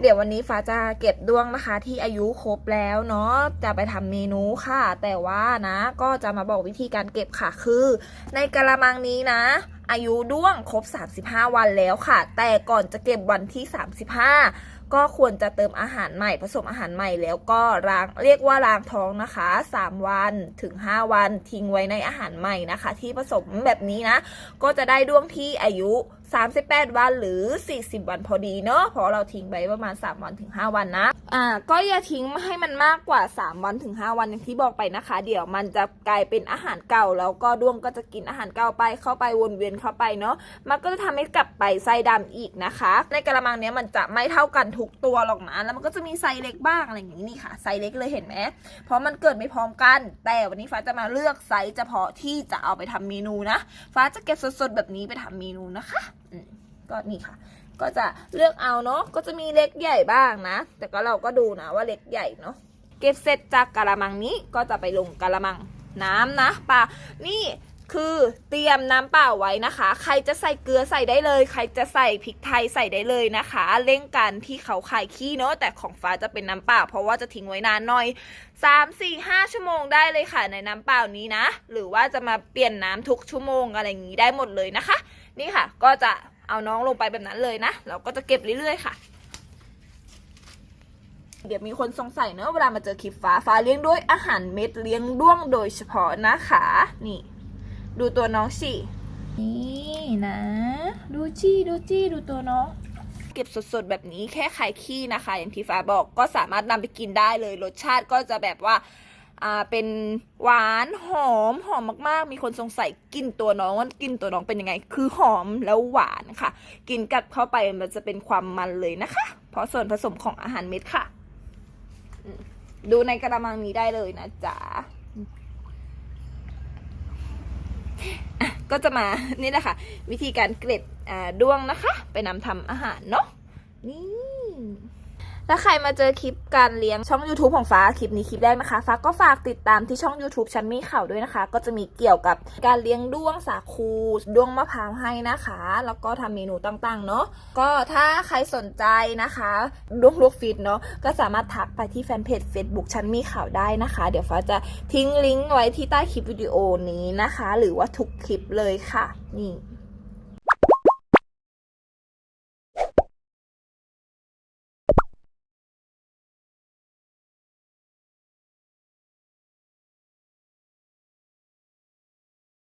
เดี๋ยววันนี้ฟ้าจะเก็บด้วงนะคะ ที่อายุครบแล้วเนาะจะไปทำเมนูค่ะ แต่ว่านะ ก็จะมาบอกวิธีการเก็บค่ะคือ ในกระมังนี้นะ อายุด้วงครบ 35 วันแล้วค่ะ แต่ก่อนจะเก็บวันที่ 35 ก็ควรจะเติมอาหารใหม่ ผสมอาหารใหม่แล้วก็ล้างเรียกว่าล้างท้องนะคะ 3 วันถึง 5 วันทิ้งไว้ในอาหารใหม่นะคะ ที่ผสมแบบนี้นะ ก็จะได้ด้วงที่อายุ 38 วันหรือ 40 วันพอดีเนาะเพราะเราทิ้งไว้ประมาณ 3 วันถึง 5 วันนะอ่าก็อย่าทิ้งให้มันมากกว่า 3 วันถึง 5 วันอย่างที่บอกไปนะคะ เดี๋ยวมันจะกลายเป็นอาหารเก่า แล้วก็ด้วงก็จะกินอาหารเก่าไปเข้าไปวนเวียนเข้าไปเนาะมันก็จะทำให้กลับไปไส้ดำอีกนะคะ ในกระมังเนี้ยมันจะไม่เท่ากันทุกตัวหรอกนะแล้วมันก็จะมีไซส์เล็กบ้างอะไรอย่างนี้นี่ค่ะไซส์เล็กเลยเห็นไหมเพราะมันเกิดไม่พร้อมกัน แต่วันนี้ฟ้าจะมาเลือกไซส์เฉพาะที่จะเอาไปทำเมนูนะ ฟ้าจะเก็บสดๆแบบนี้ไปทำเมนูนะคะก็นี่ค่ะ ก็จะเลือกเอาเนาะก็จะมีเล็กใหญ่บ้างนะ แต่ก็เราก็ดูนะว่าเล็กใหญ่เนาะเก็บเสร็จจากกระมังนี้ก็จะไปลงกระมังน้ำนะปลานี่ คือเตรียมน้ำเปล่าไว้นะคะ ใครจะใส่เกลือใส่ได้เลย ใครจะใส่พริกไทยใส่ได้เลยนะคะ เร่งกันที่เขาขายขี้เนาะแต่ของฟ้าจะเป็นน้ำเปล่า เพราะว่าจะทิ้งไว้นานหน่อย 3 4 5 ชั่วโมงได้เลยค่ะในน้ำเปล่านี้นะ หรือว่าจะมาเปลี่ยนน้ำทุกชั่วโมงอะไรอย่างนี้ได้หมดเลยนะคะ นี่ค่ะ ก็จะเอาน้องลงไปแบบนั้นเลยนะ เราก็จะเก็บเรื่อยๆค่ะเดี๋ยวมีคนสงสัยเนอะเวลามาเจอคลิปฟ้าฟ้าเลี้ยงด้วยอาหารเม็ดเลี้ยงด้วงโดยเฉพาะนะคะ นี่ ดูตัวน้องสิ นี่นะ ดูจี้ดูจี้ดูตัวน้อง เก็บสดๆแบบนี้แค่ไข่ขี้นะคะ อย่างที่ฟ้าบอกก็สามารถนำไปกินได้เลย รสชาติก็จะแบบว่าอ่าเป็นหวานหอมหอมมากๆ มีคนสงสัยกลินตัวน้องว่ากลินตัวน้องเป็นยังไง คือหอมแล้วหวานค่ะ กินกัดเข้าไปมันจะเป็นความมันเลยนะคะ เพราะส่วนผสมของอาหารเม็ดค่ะอืมดูในกระมังนี้ได้เลยนะจ๊ะอะ ก็จะมานี่แหละค่ะ วิธีการเกล็ดด้วงนะคะ ไปนำทำอาหารเนาะนี่ ถ้าใครมาเจอคลิปการเลี้ยงช่อง YouTube ของฟ้าคลิปนี้คลิปแรกนะคะ ฟ้าก็ฝากติดตามที่ช่อง YouTube ชั้นมีข่าวด้วยนะคะ ก็จะมีเกี่ยวกับการเลี้ยงด้วงสาคูด้วงมะพร้าวให้นะคะ แล้วก็ทำเมนูต่างๆเนาะก็ถ้าใครสนใจนะคะด้วงลูกฟิตเนาะก็สามารถทักไปที่แฟนเพจ Facebook ชั้นมีข่าวได้นะคะ เดี๋ยวฟ้าจะทิ้งลิงก์ไว้ที่ใต้คลิปวิดีโอนี้นะคะ หรือว่าทุกคลิปเลยค่ะ นี่